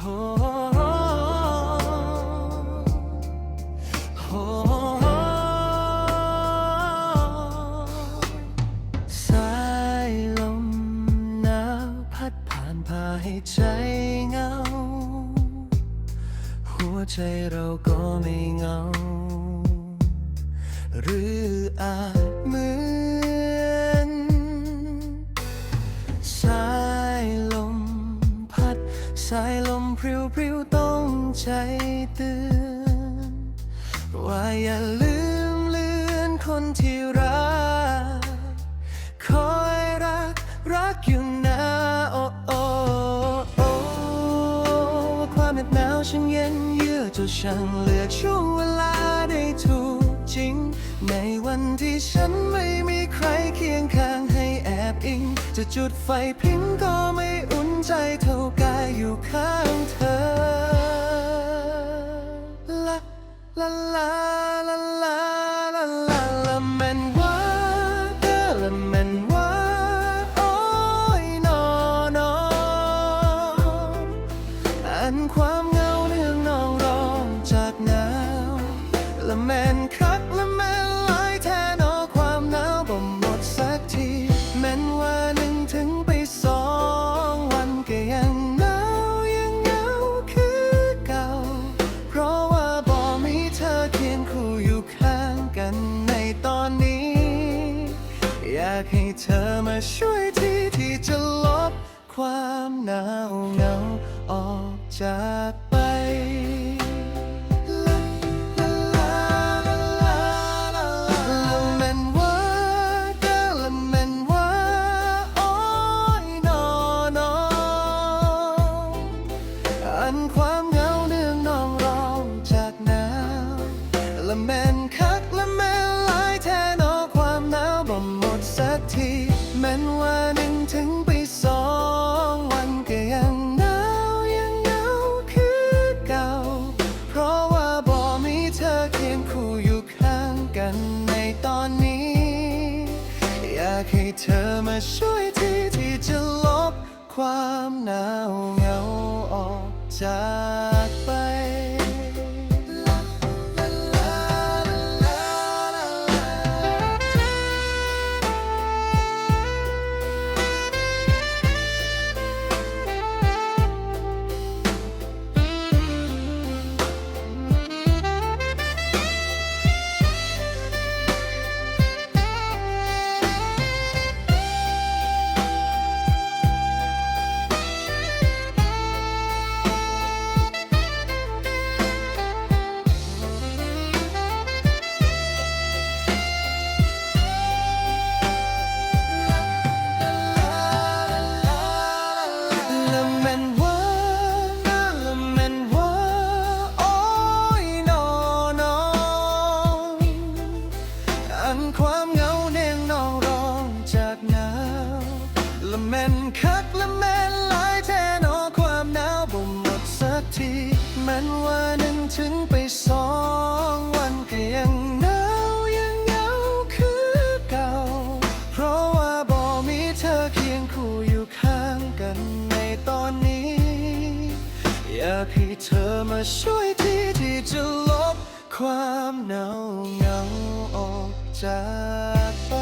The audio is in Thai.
สายลมหนาวพัดผ่านพาให้ใจเหงา หัวใจเราก็ไม่เหงา หรืออาจมือ พริ้วพริ้วต้องใจเตือนว่าอย่าลืมเลือนคนที่รัก คอยรักรักอยู่นะโอ้โอ้โอ้ว่าความเหน็บหนาวฉันเย็นเยือกจนช่างเลือกช่วงเวลาได้ถูกจริง ในวันที่ฉันไม่มีใครเคียงข้างให้แอบอิง จะจุดไฟพิงก็ไม่อุ่นใจเท่ากาย อยู่ข้างเธอลาลาลาลาลาลาลาลาแมนว่าเดอละแมนว่าโอ้ยนอนออันความ เธอมาช่วยทีที่จะลบความหนาวเหงาออกจากากให้เธอมาช่วยทีที่จะลบความหนาวเหงาออกจาก ความเหงาเน่งนองร้องจากหนาวละแม่นคักละแม่นหลายแทนอความหนาวบ่หมดสักทีแม้นว่าหนึ่งถึงไปสองวันก็ยังหนาวยังเหงาคือเก่า เพราะว่าบ่มีเธอเคียงคู่อยู่ข้างกันในตอนนี้ อยากให้เธอมาช่วยที่ที่จะลบความหนาวเหงาออก จากไป